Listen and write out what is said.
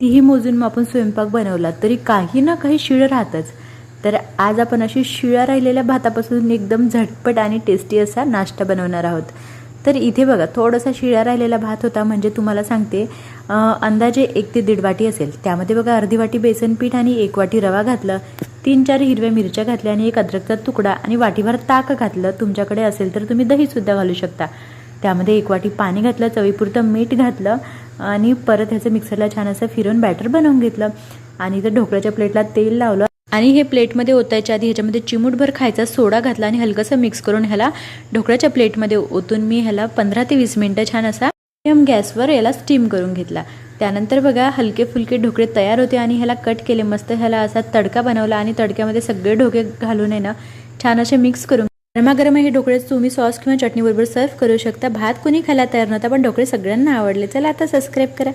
तीही मोजून मग आपण स्वयंपाक बनवला तरी काही ना काही शिळं राहतच. तर आज आपण अशी शिळ्या राहिलेल्या भातापासून एकदम झटपट आणि टेस्टी असा नाश्ता बनवणार आहोत. तर इथे बघा थोडासा शिळा राहिलेला भात होता म्हणजे तुम्हाला सांगते अंदाजे एक ते दीड वाटी असेल. त्यामध्ये बघा अर्धी वाटी बेसन पीठ आणि एक वाटी रवा घातलं तीन चार हिरव्या मिरच्या घातल्या आणि एक अद्रकचा तुकडा आणि वाटीभर ताक घातलं. तुमच्याकडे असेल तर तुम्ही दहीसुद्धा घालू शकता. त्यामध्ये एक वाटी पाणी घातलं चवीपुरतं मीठ घातलं आणि परत ह्याचं मिक्सरला छान असं फिरून बॅटर बनवून घेतलं. आणि इथं ढोकळ्याच्या प्लेटला तेल लावलं. आणि हे प्लेटमध्ये ओतायच्या आधी ह्याच्यामध्ये चिमूटभर खायचा सोडा घातला आणि हलकंसं मिक्स करून ह्याला ढोकळ्याच्या प्लेटमध्ये ओतून मी ह्याला पंधरा ते वीस मिनटं छान असा मिडियम गॅसवर याला स्टीम करून घेतला. त्यानंतर बघा हलके फुलके ढोकळे तयार होते आणि ह्याला कट केले. मस्त ह्याला असा तडका बनवला आणि तडक्यामध्ये सगळे ढोके घालून आहे ना छान असे मिक्स करून गरमागरम हे ढोकळे तुम्ही सॉस किंवा चटणीबरोबर सर्व्ह करू शकता. भात कोणी खायला तयार नव्हता पण ढोकळे सगळ्यांना आवडले. चला आता सबस्क्राईब करा.